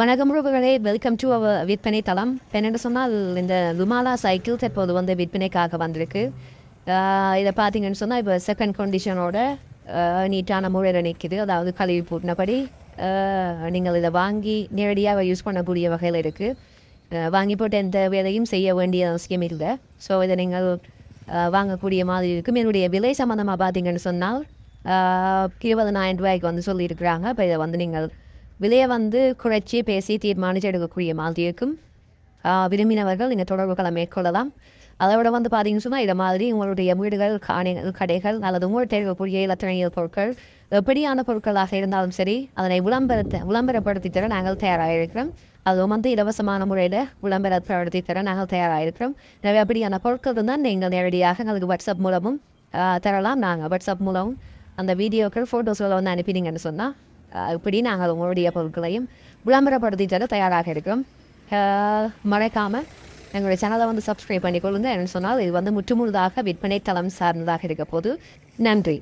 வணக்கம் உறவுகளே. Welcome to our விற்பனை தளம். என்னென்னு சொன்னால் இந்த லுமாலா சைக்கிள் தற்போது வந்து விற்பனைக்காக வந்திருக்கு. இதை பார்த்தீங்கன்னு சொன்னால் இப்போ செகண்ட் கண்டிஷனோட நீட்டான முறையில் நிற்கிது. அதாவது கழுவி பூட்டினபடி நீங்கள் இதை வாங்கி நேரடியாக யூஸ் பண்ணக்கூடிய வகையில் இருக்குது வாங்கி போட்டு எந்த வேலையும் செய்ய வேண்டிய அவசியம் இல்லை. ஸோ இதை நீங்கள் வாங்கக்கூடிய மாதிரி இருக்கும். என்னுடைய விலை சம்மந்தமாக பார்த்தீங்கன்னு சொன்னால் இருபதனாயிரம் ரூபாய்க்கு வந்து சொல்லியிருக்கிறாங்க. இப்போ இதை வந்து நீங்கள் விலையை வந்து குறைச்சி பேசி தீர்மானித்து எடுக்கக்கூடிய மாதிரி இருக்கும் விரும்பினவர்கள் நீங்கள் தொடர்புகளை மேற்கொள்ளலாம். அதோட வந்து பார்த்தீங்கன்னு சொன்னால் இதை மாதிரி உங்களுடைய வீடுகள் காணிகள் கடைகள் அல்லது உங்கள் தேவைக்கூடிய இலத்திரணியல் பொருட்கள் எப்படியான பொருட்களாக இருந்தாலும் சரி அதனை விளம்பரத்தை விளம்பரப்படுத்தி தர நாங்கள் தயாராக இருக்கிறோம் அதுவும் வந்து இலவசமான முறையில் விளம்பரப்படுத்தி தர நாங்கள் தயாராக இருக்கிறோம் எனவே அப்படியான பொருட்கள் தான் நீங்கள் நேரடியாக எங்களுக்கு வாட்ஸ்அப் மூலமும் தரலாம். நாங்கள் வாட்ஸ்அப் மூலமும் அந்த வீடியோக்கள் ஃபோட்டோஸ்களை வந்து அனுப்பினீங்கன்னு சொன்னால் இப்படி நாங்கள் உங்களுடைய பொருட்களையும் விளம்பரப்படுத்தி தர தயாராக இருக்கிறோம். மறைக்காமல் எங்களுடைய சேனலை வந்து சப்ஸ்கிரைப் பண்ணிக்கொள்ளுங்க. என்று சொன்னால் இது வந்து முற்றுமுழுதாக விற்பனை தளம் சார்ந்ததாக இருக்க போது. நன்றி.